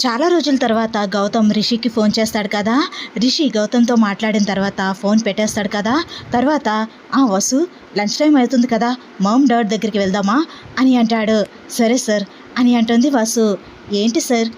చాలా రోజుల తర్వాత గౌతమ్ రిషికి ఫోన్ చేస్తాడు కదా. రిషి గౌతమ్తో మాట్లాడిన తర్వాత ఫోన్ పెట్టేస్తాడు కదా. తర్వాత ఆ వసు లంచ్ టైం అవుతుంది కదా. మామ్ డాడ్ దగ్గరికి వెళ్దామా? అని అంటాడు. సరే సార్ అని అంటుంది వసు. ఏంటి సార్?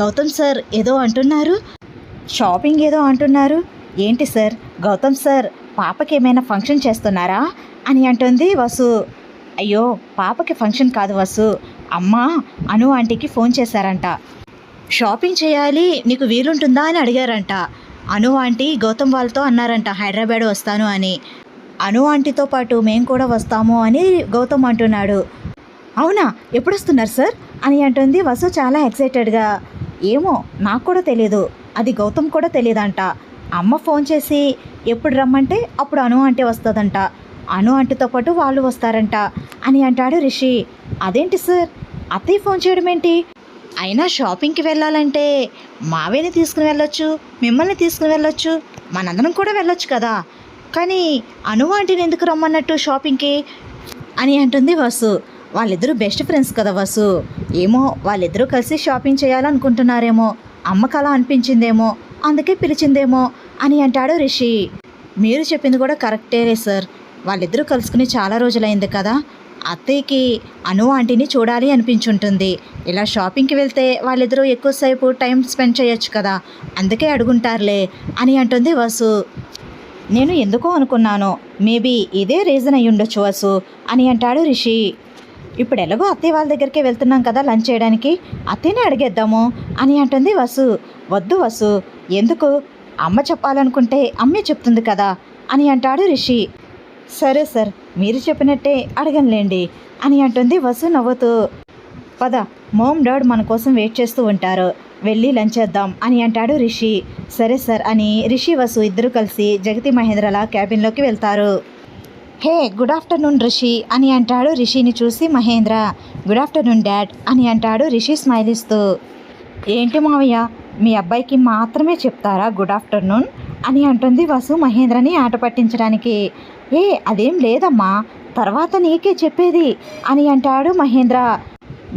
గౌతమ్ సార్ ఏదో అంటున్నారు? షాపింగ్ ఏదో అంటున్నారు. ఏంటి సార్? గౌతమ్ సార్ పాపకి ఏమైనా ఫంక్షన్ చేస్తున్నారా? అని అంటుంది వసు. అయ్యో పాపకి ఫంక్షన్ కాదు వసు. అమ్మ అను ఆంటీకి ఫోన్ చేశారంట. షాపింగ్ చేయాలి నీకు వీలుంటుందా అని అడిగారంట. అను ఆంటీ గౌతమ్ వాళ్ళతో అన్నారంట హైదరాబాద్ వస్తాను అని. అను ఆంటీతో పాటు మేము కూడా వస్తాము అని గౌతమ్ అంటున్నాడు. అవునా? ఎప్పుడు వస్తున్నారు సార్? అని అంటుంది వసు చాలా ఎక్సైటెడ్గా. ఏమో నాకు కూడా తెలియదు అది గౌతమ్ కూడా తెలియదంట అమ్మ ఫోన్ చేసి ఎప్పుడు రమ్మంటే అప్పుడు అను అంటే వస్తుందంట. అను ఆంటీతో పాటు వాళ్ళు వస్తారంట అని అంటాడు రిషి. అదేంటి సార్? అత్తయ్య ఫోన్ చేయడం ఏంటి అయినా షాపింగ్కి వెళ్ళాలంటే మావేని తీసుకుని వెళ్ళొచ్చు మిమ్మల్ని తీసుకుని వెళ్ళొచ్చు మనందరం కూడా వెళ్ళొచ్చు కదా. కానీ అనువాంటిని ఎందుకు రమ్మన్నట్టు షాపింగ్కి? అని అంటుంది వసు. వాళ్ళిద్దరూ బెస్ట్ ఫ్రెండ్స్ కదా వసు. ఏమో వాళ్ళిద్దరూ కలిసి షాపింగ్ చేయాలనుకుంటున్నారేమో అమ్మకు అలా అనిపించిందేమో అందుకే పిలిచిందేమో అని అంటాడు రిషి. మీరు చెప్పింది కూడా కరెక్టే సార్. వాళ్ళిద్దరూ కలుసుకుని చాలా రోజులైంది కదా. అత్తయ్యకి అను ఆంటీని చూడాలి అనిపించుంటుంది. ఇలా షాపింగ్కి వెళ్తే వాళ్ళిద్దరూ ఎక్కువసేపు టైం స్పెండ్ చేయొచ్చు కదా అందుకే అడుగుంటారులే అని అంటుంది వసు. నేను ఎందుకో అనుకున్నాను మేబీ ఇదే రీజన్ అయి ఉండొచ్చు వసు అని అంటాడు రిషి. ఇప్పుడు ఎలాగో అత్తయ్య వాళ్ళ దగ్గరికి వెళ్తున్నాం కదా లంచ్ చేయడానికి అత్తయ్యనే అడిగేద్దాము అని అంటుంది వసు. వద్దు వసు ఎందుకు? అమ్మ చెప్పాలనుకుంటే అమ్మే చెప్తుంది కదా అని అంటాడు రిషి. సరే సార్ మీరు చెప్పినట్టే అడగనులేండి అని అంటుంది వసు నవ్వుతూ. పద మోమ్ డాడ్ మన కోసం వెయిట్ చేస్తూ ఉంటారు. వెళ్ళి లంచ్ చేద్దాం అని అంటాడు రిషి. సరే సార్ అని రిషి వసు ఇద్దరు కలిసి జగతి మహేంద్రల క్యాబిన్లోకి వెళ్తారు. హే గుడ్ ఆఫ్టర్నూన్ రిషి అని అంటాడు రిషిని చూసి మహేంద్ర. గుడ్ ఆఫ్టర్నూన్ డాడ్ అని అంటాడు రిషి స్మైల్ ఇస్తూ ఏంటి మావయ్య మీ అబ్బాయికి మాత్రమే చెప్తారా గుడ్ ఆఫ్టర్నూన్ అని అంటుంది వసు మహేంద్రని ఆట పట్టించడానికి. ఏ అదేం లేదమ్మా. తర్వాత నీకే చెప్పేది అని అంటాడు మహేంద్ర.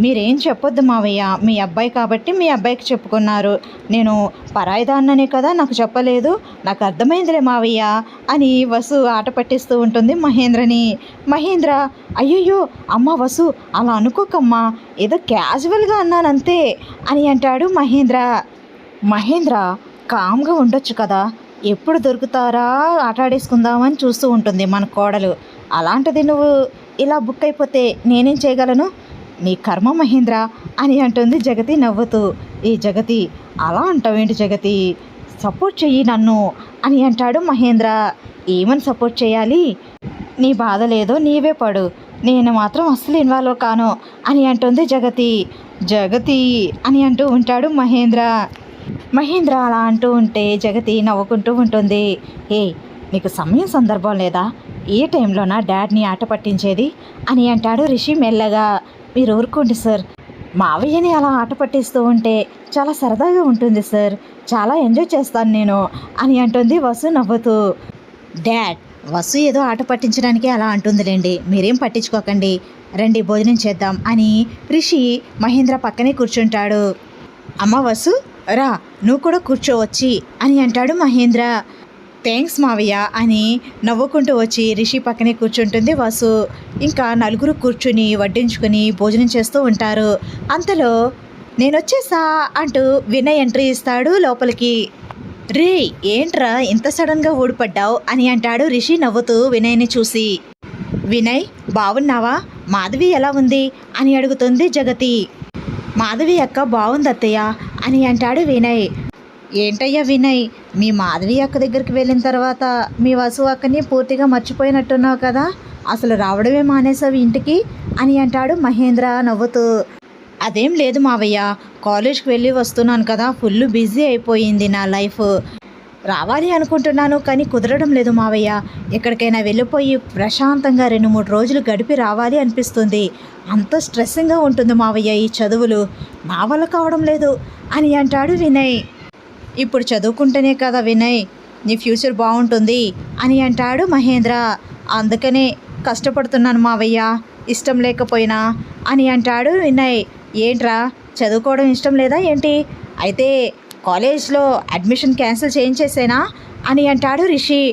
మీరేం చెప్పొద్దు మావయ్య మీ అబ్బాయి కాబట్టి మీ అబ్బాయికి చెప్పుకున్నారు. నేను పరాయిదాన్ననే కదా నాకు చెప్పలేదు. నాకు అర్థమైందిలే మావయ్య అని వసు ఆట పట్టిస్తూ ఉంటుంది మహేంద్రని. మహేంద్ర అయ్యయ్యో అమ్మ వసు అలా అనుకోకమ్మా ఏదో క్యాజువల్గా అన్నానంతే అని అంటాడు మహేంద్ర. మహేంద్ర కామ్గా ఉండొచ్చు కదా ఎప్పుడు దొరుకుతారా? ఆట ఆడేసుకుందామని చూస్తూ ఉంటుంది మన కోడలు. అలాంటిది నువ్వు ఇలా బుక్ అయిపోతే నేనేం చేయగలను? నీ కర్మ మహేంద్ర అని అంటుంది జగతి నవ్వుతూ. ఈ జగతి అలా అంటావేంటి జగతి? సపోర్ట్ చెయ్యి నన్ను అని అంటాడు మహేంద్ర. ఏమని సపోర్ట్ చేయాలి? నీ బాధ లేదో నీవే పడు. నేను మాత్రం అస్సలు ఇన్వాల్వ్ కాను అని అంటుంది జగతి. జగతి అని అంటూ ఉంటాడు మహేంద్ర. మహేంద్ర అలా అంటూ ఉంటే జగతి నవ్వుకుంటూ ఉంటుంది. ఏ నీకు సమయం సందర్భం లేదా? ఏ టైంలోనా డాడ్ని ఆట పట్టించేది? అని అంటాడు రిషి మెల్లగా. మీరు ఊరుకోండి సార్. మావయ్యని అలా ఆట పట్టిస్తూ ఉంటే చాలా సరదాగా ఉంటుంది సార్. చాలా ఎంజాయ్ చేస్తాను నేను అని అంటుంది వసు నవ్వుతూ. డాడ్ వసు ఏదో ఆట పట్టించడానికి అలా అంటుందిలేండి. మీరేం పట్టించుకోకండి. రండి భోజనం చేద్దాం అని రిషి మహేంద్ర పక్కనే కూర్చుంటాడు. అమ్మ వసు రా నువ్వు కూడా కూర్చోవచ్చి అని అంటాడు మహేంద్ర. థ్యాంక్స్ మావయ్య అని నవ్వుకుంటూ వచ్చి రిషి పక్కనే కూర్చుంటుంది వాసు. ఇంకా నలుగురు కూర్చుని వడ్డించుకుని భోజనం చేస్తూ ఉంటారు. అంతలో నేను వచ్చేసా అంటూ వినయ్ ఎంట్రీ ఇస్తాడు లోపలికి. రే ఏంట్రా ఇంత సడన్గా ఊడిపడ్డావు అని అంటాడు రిషి నవ్వుతూ వినయ్ని చూసి. వినయ్ బాగున్నావా మాధవి ఎలా ఉంది? అని అడుగుతుంది జగతి. మాధవి అక్క బాగుంది అత్తయ్య అని అంటాడు వినయ్. ఏంటయ్యా వినయ్ మీ మాధవి అక్క దగ్గరికి వెళ్ళిన తర్వాత మీ వసు అక్కని పూర్తిగా మర్చిపోయినట్టున్నావు కదా అసలు రావడమే మానేసావు ఇంటికి? అని అంటాడు మహేంద్ర నవ్వుతూ. అదేం లేదు మావయ్య కాలేజ్కి వెళ్ళి వస్తున్నాను కదా ఫుల్ బిజీ అయిపోయింది నా లైఫ్. రావాలి అనుకుంటున్నాను కానీ కుదరడం లేదు మావయ్య. ఎక్కడికైనా వెళ్ళిపోయి ప్రశాంతంగా రెండు మూడు రోజులు గడిపి రావాలి అనిపిస్తుంది. అంత స్ట్రెస్సింగ్గా ఉంటుంది మావయ్య ఈ చదువులు. నా వల్ల కావడం లేదు. అని అంటాడు వినయ్. ఇప్పుడు చదువుకుంటేనే కదా వినయ్ నీ ఫ్యూచర్ బాగుంటుంది అని అంటాడు మహేంద్ర. అందుకనే కష్టపడుతున్నాను మావయ్య ఇష్టం లేకపోయినా అని అంటాడు వినయ్. ఏంట్రా చదువుకోవడం ఇష్టం లేదా ఏంటి? అయితే కాలేజ్లో అడ్మిషన్ క్యాన్సిల్ చేయించేసేనా అని అంటాడు రిషి.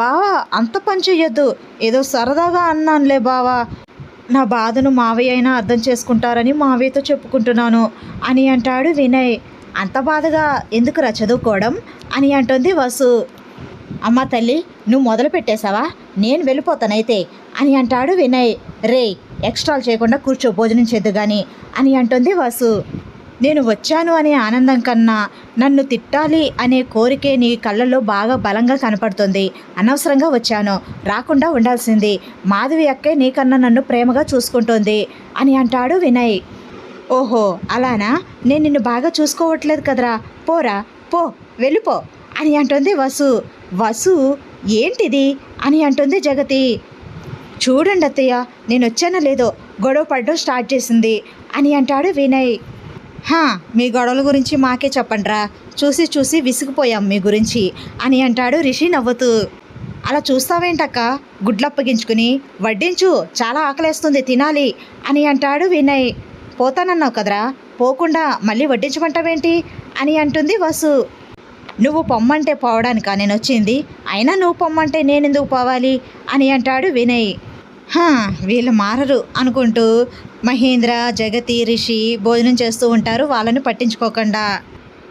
బావా అంత పని చెయ్యొద్దు ఏదో సరదాగా అన్నానులే బావా నా బాధను మావయ్య అయినా అర్థం చేసుకుంటారని మావయ్యతో చెప్పుకుంటున్నాను. అని అంటాడు వినయ్. అంత బాధగా ఎందుకురా చదువుకోవడం? అని అంటుంది వసు. అమ్మ తల్లి నువ్వు మొదలు పెట్టేశావా? నేను వెళ్ళిపోతానైతే. అని అంటాడు వినయ్. రే ఎక్స్ట్రాలు చేయకుండా కూర్చో భోజనం చేద్దు కానీ అని అంటుంది వసు. నేను వచ్చాను అనే ఆనందం కన్నా నన్ను తిట్టాలి అనే కోరికే నీ కళ్ళల్లో బాగా బలంగా కనపడుతుంది. అనవసరంగా వచ్చాను. రాకుండా ఉండాల్సింది. మాధవి అక్కే నీకన్నా నన్ను ప్రేమగా చూసుకుంటోంది అని అంటాడు వినయ్. ఓహో అలానా? నేను నిన్ను బాగా చూసుకోవట్లేదు కదరా. పోరా పో వెళ్ళిపో అని అంటుంది వసు. వసు ఏంటిది? అని అంటుంది జగతి. చూడండి అత్తయ్య నేను వచ్చానో లేదో గొడవ పడడం స్టార్ట్ చేసింది అని అంటాడు వినయ్. హా మీ గొడవల గురించి మాకే చెప్పండిరా. చూసి చూసి విసిగిపోయాం మీ గురించి అని అంటాడు రిషి నవ్వుతూ. అలా చూస్తావేంటక్క? గుడ్లప్పగించుకుని వడ్డించు చాలా ఆకలేస్తుంది తినాలి అని అంటాడు వినయ్. పోతానన్నావు కదరా పోకుండా మళ్ళీ వడ్డించమంటావేంటి? అని అంటుంది వసు. నువ్వు పొమ్మంటే పోవడానికా నేను వచ్చింది అయినా నువ్వు పొమ్మంటే నేనెందుకు పోవాలి? అని అంటాడు వినయ్. వీళ్ళు మారరు అనుకుంటూ మహేంద్ర జగతి రిషి భోజనం చేస్తూ ఉంటారు. వాళ్ళని పట్టించుకోకుండా.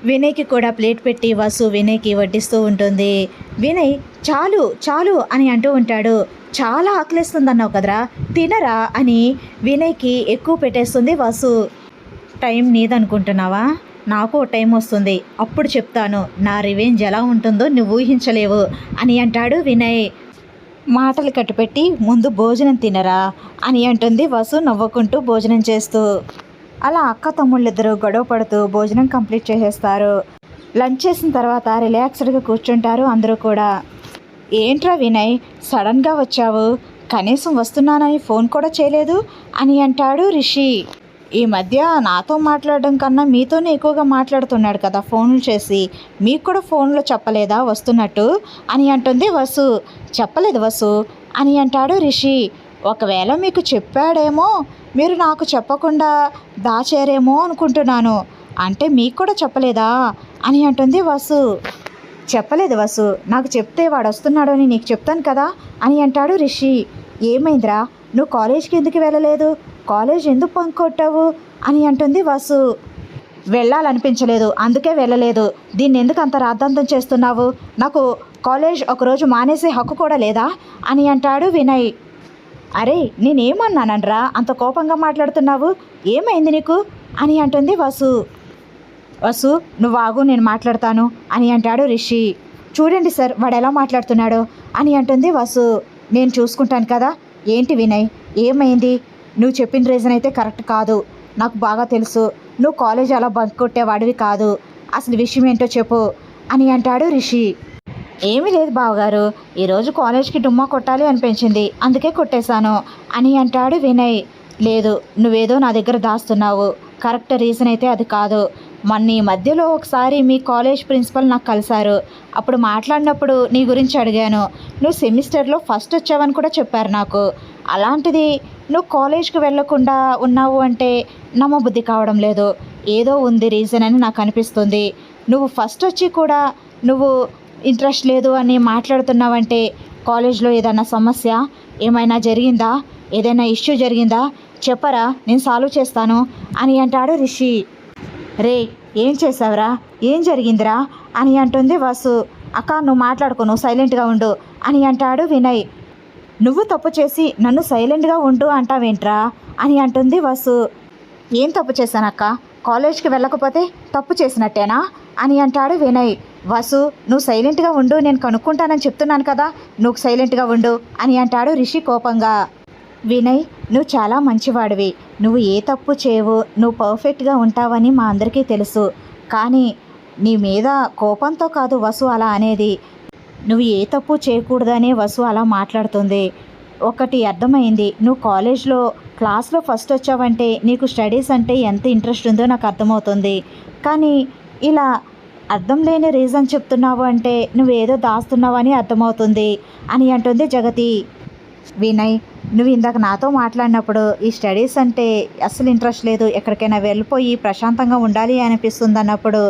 వినయ్కి కూడా ప్లేట్ పెట్టి వసు వినయ్కి వడ్డిస్తూ ఉంటుంది. వినయ్ చాలు చాలు అని అంటూ ఉంటాడు. చాలా ఆకలిస్తుందన్నావు కదరా తినరా అని వినయ్కి ఎక్కువ పెట్టేస్తుంది వసు. టైం నీదనుకుంటున్నావా? నాకు ఓ టైం వస్తుంది. అప్పుడు చెప్తాను. నా రివెంజ్ ఎలా ఉంటుందో నువ్వు ఊహించలేవు అని అంటాడు వినయ్. మాటలు కట్టుపెట్టి ముందు భోజనం తినరా అని అంటుంది వసు నవ్వుకుంటూ భోజనం చేస్తూ. అలా అక్క తమ్ముళ్ళిద్దరూ గొడవ పడుతూ భోజనం కంప్లీట్ చేసేస్తారు. లంచ్ చేసిన తర్వాత రిలాక్స్డ్గా కూర్చుంటారు అందరూ కూడా. ఏంట్రా వినయ్ సడన్గా వచ్చావు? కనీసం వస్తున్నానని ఫోన్ కూడా చేయలేదు? అని అంటాడు రిషి. ఈ మధ్య నాతో మాట్లాడడం కన్నా మీతోనే ఎక్కువగా మాట్లాడుతున్నాడు కదా ఫోన్లు చేసి. మీకు కూడా ఫోన్లో చెప్పలేదా వస్తున్నట్టు? అని అంటుంది వసు. చెప్పలేదు వసు. అని అంటాడు రిషి. ఒకవేళ మీకు చెప్పాడేమో మీరు నాకు చెప్పకుండా దాచారేమో అనుకుంటున్నాను. అంటే మీకు కూడా చెప్పలేదా? అని అంటుంది వసు. చెప్పలేదు వసు. నాకు చెప్తే వాడు వస్తున్నాడు అని నీకు చెప్తాను కదా అని అంటాడు రిషి. ఏమైందిరా? నువ్వు కాలేజ్కి ఎందుకు వెళ్ళలేదు? కాలేజ్ ఎందుకు పంకొట్టావు అని అంటుంది వసు. వెళ్ళాలనిపించలేదు అందుకే వెళ్ళలేదు. దీన్ని ఎందుకు అంత రాద్ధాంతం చేస్తున్నావు? నాకు కాలేజ్ ఒకరోజు మానేసే హక్కు కూడా లేదా? అని అంటాడు వినయ్. అరే నేనేమన్నానరా అంత కోపంగా మాట్లాడుతున్నావు? ఏమైంది నీకు? అని అంటుంది వసు. వసు నువ్వు ఆగు నేను మాట్లాడతాను అని అంటాడు రిషి. చూడండి సార్ వాడు ఎలా మాట్లాడుతున్నాడో అని అంటుంది వసు. నేను చూసుకుంటాను కదా ఏంటి వినయ్? ఏమైంది? నువ్వు చెప్పిన రీజన్ అయితే కరెక్ట్ కాదు. నాకు బాగా తెలుసు. నువ్వు కాలేజ్ అలా బంక్ కొట్టేవాడివి కాదు. అసలు విషయం ఏంటో చెప్పు అని అంటాడు రిషి. ఏమీ లేదు బావగారు. ఈరోజు కాలేజ్కి డుమ్మా కొట్టాలి అనిపించింది. అందుకే కొట్టేశాను అని అంటాడు వినయ్. లేదు నువ్వేదో నా దగ్గర దాస్తున్నావు. కరెక్ట్ రీజన్ అయితే అది కాదు. మొన్న ఈ మధ్యలో ఒకసారి మీ కాలేజ్ ప్రిన్సిపల్ నాకు కలిశారు. అప్పుడు మాట్లాడినప్పుడు నీ గురించి అడిగాను. నువ్వు సెమిస్టర్లో ఫస్ట్ వచ్చావని కూడా చెప్పారు నాకు. అలాంటిది నువ్వు కాలేజ్కి వెళ్ళకుండా ఉన్నావు అంటే నమ్మబుద్ధి కావడం లేదు. ఏదో ఉంది రీజన్ అని నాకు అనిపిస్తుంది. నువ్వు ఫస్ట్ వచ్చి కూడా నువ్వు ఇంట్రెస్ట్ లేదు అని మాట్లాడుతున్నావంటే కాలేజ్లో ఏదైనా సమస్య ఏమైనా జరిగిందా? ఏదైనా ఇష్యూ జరిగిందా? చెప్పరా నేను సాల్వ్ చేస్తాను అని అంటాడు రిషి. రే ఏం చేసావురా? ఏం జరిగిందిరా? అని అంటుంది వాసు. అక్క నువ్వు మాట్లాడుకో నువ్వు సైలెంట్గా ఉండు అని అంటాడు వినయ్. నువ్వు తప్పు చేసి నన్ను సైలెంట్గా ఉండు అంటావేంట్రా? అని అంటుంది వసు. ఏం తప్పు చేశానక్క? కాలేజ్కి వెళ్ళకపోతే తప్పు చేసినట్టేనా? అని అంటాడు వినయ్. వసు నువ్వు సైలెంట్గా ఉండు నేను కనుక్కుంటానని చెప్తున్నాను కదా నువ్వు సైలెంట్గా ఉండు అని అంటాడు రిషి కోపంగా. వినయ్ నువ్వు చాలా మంచివాడివి. నువ్వు ఏ తప్పు చేయవు. నువ్వు పర్ఫెక్ట్గా ఉంటావని మా అందరికీ తెలుసు. కానీ నీ మీద కోపంతో కాదు వసు అలా అనేది. నువ్వు ఏ తప్పు చేయకూడదనే వసు అలా మాట్లాడుతుంది. ఒకటి అర్థమైంది. నువ్వు కాలేజ్లో క్లాస్లో ఫస్ట్ వచ్చావంటే నీకు స్టడీస్ అంటే ఎంత ఇంట్రెస్ట్ ఉందో నాకు అర్థమవుతుంది. కానీ ఇలా అర్థం లేని రీజన్ చెప్తున్నావు అంటే నువ్వేదో దాస్తున్నావని అర్థమవుతుంది అని అంటుంది జగతి. వినయ్ నువ్వు ఇందాక నాతో మాట్లాడినప్పుడు ఈ స్టడీస్ అంటే అస్సలు ఇంట్రెస్ట్ లేదు ఎక్కడికైనా వెళ్ళిపోయి ప్రశాంతంగా ఉండాలి అనిపిస్తుంది అన్నప్పుడు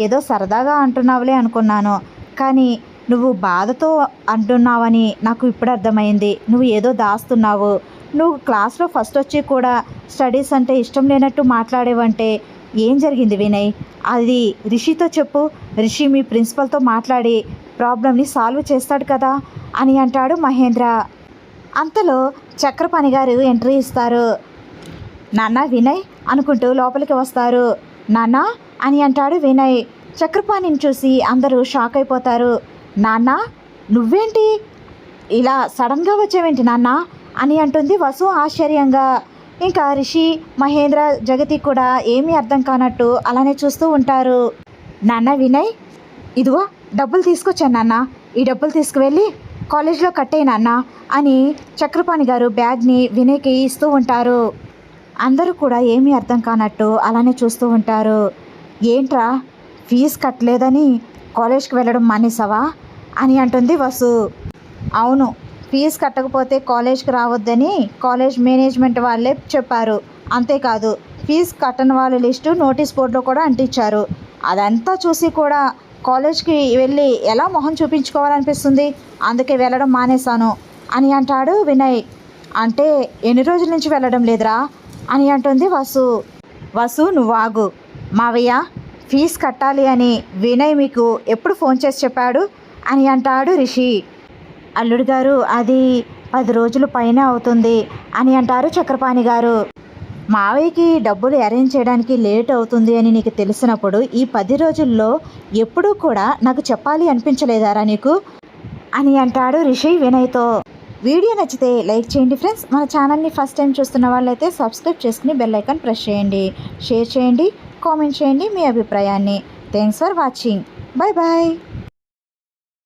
ఏదో సరదాగా అంటున్నావులే అనుకున్నాను. కానీ నువ్వు బాధతో అంటున్నావని నాకు ఇప్పుడు అర్థమైంది. నువ్వు ఏదో దాస్తున్నావు. నువ్వు క్లాస్లో ఫస్ట్ వచ్చి కూడా స్టడీస్ అంటే ఇష్టం లేనట్టు మాట్లాడేవంటే ఏం జరిగింది వినయ్? అది రిషితో చెప్పు. రిషి మీ ప్రిన్సిపల్తో మాట్లాడి ప్రాబ్లమ్ని సాల్వ్ చేస్తాడు కదా అని అంటాడు మహేంద్ర. అంతలో చక్రపాణి గారు ఎంట్రీ ఇస్తారు. నాన్న వినయ్ అనుకుంటూ లోపలికి వస్తారు. నాన్న అని అంటాడు వినయ్. చక్రపాణిని చూసి అందరూ షాక్ అయిపోతారు. నాన్న నువ్వేంటి ఇలా సడన్గా వచ్చావేంటి నాన్న? అని అంటుంది వసు ఆశ్చర్యంగా. ఇంకా రిషి మహేంద్ర జగతి కూడా ఏమీ అర్థం కానట్టు అలానే చూస్తూ ఉంటారు. నాన్న వినయ్ ఇదిగో డబ్బులు తీసుకొచ్చాను నాన్న. ఈ డబ్బులు తీసుకువెళ్ళి కాలేజ్లో కట్టే నాన్న అని చక్రపాణి గారు బ్యాగ్ని వినయ్కి ఇస్తూ ఉంటారు. అందరూ కూడా ఏమీ అర్థం కానట్టు అలానే చూస్తూ ఉంటారు. ఏంట్రా ఫీజు కట్టలేదని కాలేజ్కి వెళ్ళడం మానేసావా? అని అంటుంది వసు. అవును ఫీజు కట్టకపోతే కాలేజ్కి రావద్దని కాలేజ్ మేనేజ్మెంట్ వాళ్ళే చెప్పారు. అంతేకాదు ఫీజు కట్టని వాళ్ళ లిస్టు నోటీస్ బోర్డులో కూడా అంటించారు. అదంతా చూసి కూడా కాలేజ్కి వెళ్ళి ఎలా మొహం చూపించుకోవాలనిపిస్తుంది? అందుకే వెళ్ళడం మానేశాను అని అంటాడు వినయ్. అంటే ఎన్ని రోజుల నుంచి వెళ్ళడం లేదురా? అని అంటుంది వసు. వసు నువ్వు ఆగు. మావయ్య ఫీజు కట్టాలి అని వినయ్ మీకు ఎప్పుడు ఫోన్ చేసి చెప్పాడు? అని అంటాడు రిషి. అల్లుడు గారు అది పది రోజులు పైన అవుతుంది అని అంటారు చక్రపాణి గారు. మావయ్యకి డబ్బులు అరేంజ్ చేయడానికి లేట్ అవుతుంది అని నీకు తెలిసినప్పుడు ఈ పది రోజుల్లో ఎప్పుడూ కూడా నాకు చెప్పాలి అనిపించలేదారా నీకు? అని అంటాడు రిషి వినయ్తో. వీడియో నచ్చితే లైక్ చేయండి ఫ్రెండ్స్. మన ఛానల్ని ఫస్ట్ టైం చూస్తున్న వాళ్ళైతే సబ్స్క్రైబ్ చేసుకుని బెల్ ఐకాన్ ప్రెస్ చేయండి. షేర్ చేయండి కామెంట్ చేయండి మీ అభిప్రాయాన్ని. Thanks for watching. Bye bye